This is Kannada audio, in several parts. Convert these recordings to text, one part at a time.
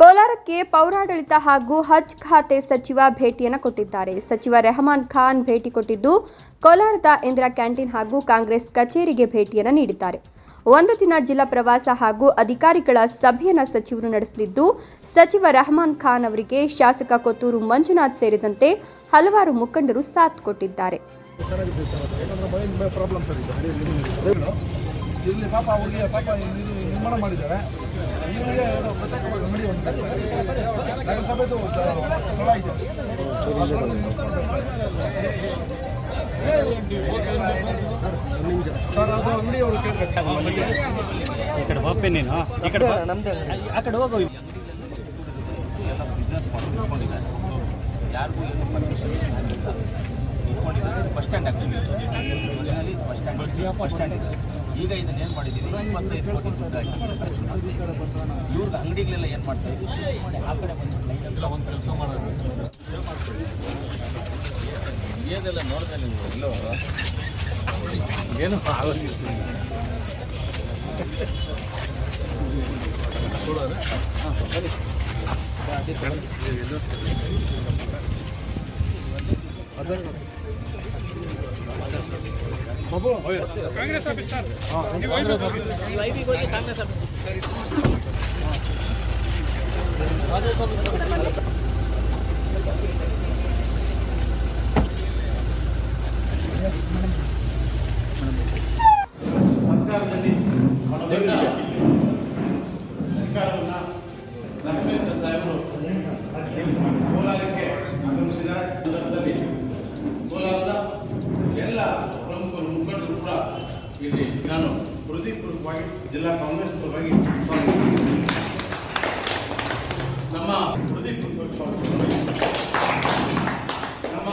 ಕೋಲಾರಕ್ಕೆ ಪೌರಾಡಳಿತ ಹಾಗೂ ಹಜ್ ಖಾತೆ ಸಚಿವ ಭೇಟಿಯನ್ನು ಕೊಟ್ಟಿದ್ದಾರೆ. ಸಚಿವ ರೆಹಮಾನ್ ಖಾನ್ ಭೇಟಿ ಕೊಟ್ಟಿದ್ದು, ಕೋಲಾರದ ಇಂದಿರಾ ಕ್ಯಾಂಟೀನ್ ಹಾಗೂ ಕಾಂಗ್ರೆಸ್ ಕಚೇರಿಗೆ ಭೇಟಿಯನ್ನು ನೀಡಿದ್ದಾರೆ. ಒಂದು ದಿನ ಜಿಲ್ಲಾ ಪ್ರವಾಸ ಹಾಗೂ ಅಧಿಕಾರಿಗಳ ಸಭೆಯನ್ನು ಸಚಿವರು ನಡೆಸಲಿದ್ದು, ಸಚಿವ ರೆಹಮಾನ್ ಖಾನ್ ಅವರಿಗೆ ಶಾಸಕ ಕೊತ್ತೂರು ಮಂಜುನಾಥ್ ಸೇರಿದಂತೆ ಹಲವಾರು ಮುಖಂಡರು ಸಾಥ್ ಕೊಟ್ಟಿದ್ದಾರೆ? ಇಲ್ಲಿ ಪಾಪ ಪಾಪ ನಿರ್ಮಾಣ ಮಾಡಿದ್ದಾರೆ. ಈ ಕಡೆ ನೀನು. ಆ ಕಡೆ ಹೋಗು ಎಲ್ಲ ಬಿಸ್ನೆಸ್ ಯಾರಿಗೂ ಏನು ಪರ್ಮಿಷನ್ ಇಟ್ಕೊಂಡಿದ್ದಾರೆ bus stand actually bus stand bus stand ಇದೆ ಈಗ ಇದನ್ನ ಏನು ಮಾಡಿದ್ದೀವಿ ಇಪ್ಪತ್ತೈದು ಕೋಟಿ ದುಡ್ಡಾಗಿ ಖರ್ಚು ಮಾಡಿದ್ದೀವಿ ಅಂಗಡಿಗಳೆಲ್ಲ ಏನು ಮಾಡ್ತಾ ಇದ್ದೀವಿ ಆ ಕಡೆ ಬಂದು ಒಂದು ಕೆಲಸ ಮಾಡೋದು. ನೋಡಿದೆ ನೀವು ಎಲ್ಲೋ? ಏನು ಆಗೋದಿಲ್ಲ. ಸರ್ಕಾರದಲ್ಲಿ ಹಣವನ್ನು ಸರ್ಕಾರವನ್ನು ಲಕ್ಷ್ಮೀಕಾಂತ ಸಾಹೇಬರು ಕೋಲಾರಕ್ಕೆ ಆಗಮಿಸಿದ್ದಾರೆ ಸಂದರ್ಭದಲ್ಲಿ ಇಲ್ಲಿ ನಾನು ಹೃದಯಪೂರ್ವಕವಾಗಿ ಜಿಲ್ಲಾ ಕಾಂಗ್ರೆಸ್ ಪರವಾಗಿ. ನಮ್ಮ ಹೃದಯಪೂರ್ವಕವಾಗಿ ನಮ್ಮ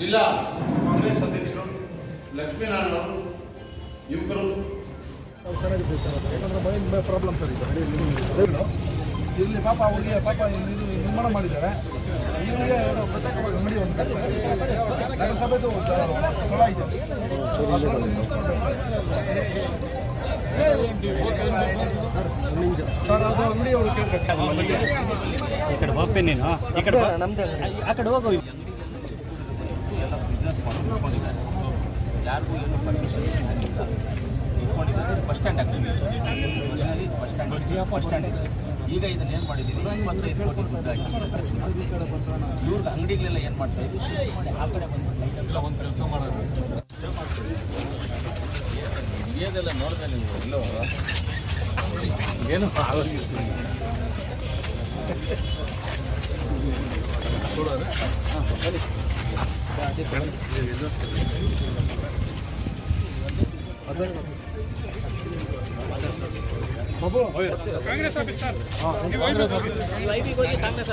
ಜಿಲ್ಲಾ ಕಾಂಗ್ರೆಸ್ ಅಧ್ಯಕ್ಷರು ಲಕ್ಷ್ಮೀನಾರಾಯಣ ಅವರು, ಯುವಕರು ಚೆನ್ನಾಗಿದೆ ಸರ್. ಯಾಕಂದ್ರೆ ಪ್ರಾಬ್ಲಮ್ ಸರ್ ಇಲ್ಲಿ ಪಾಪ ಅವ್ರಿಗೆ ಪಾಪ ನಿರ್ಮಾಣ ಮಾಡಿದ್ದಾರೆ ಈ ಕಡೆ ಬಾ. ಆ ಕಡೆ ಹೋಗು ಎಲ್ಲ ಬಿಸ್ನೆಸ್ ಯಾರಿಗೂ ಏನು ಪರ್ಮಿಷನ್ ಇಟ್ಕೊಂಡಿದ್ದಾರೆ bus stand actually bus stand bus stand ಈಗ ಇದನ್ನ ಏನು ಮಾಡಿದ್ದೀವಿ ಇಪ್ಪತ್ತೈದು ಕೋಟಿ ದುಡ್ಡಾಗಿ ಇವ್ರದ್ದು ಖರ್ಚು ಅಂಗಡಿಗಳೆಲ್ಲ ಏನು ಮಾಡ್ತಾ ಇದ್ದೀವಿ ಆ ಕಡೆ ಬಂದು ಲೈಟ್ ಒಂದು ಕೆಲಸ ಮಾಡೋದು ನೋಡಿದೆ ನೀವು? ಎಲ್ಲೋ ಏನು ಆಗೋದಿಲ್ಲ ಕಾಂಗ್ರೆಸ್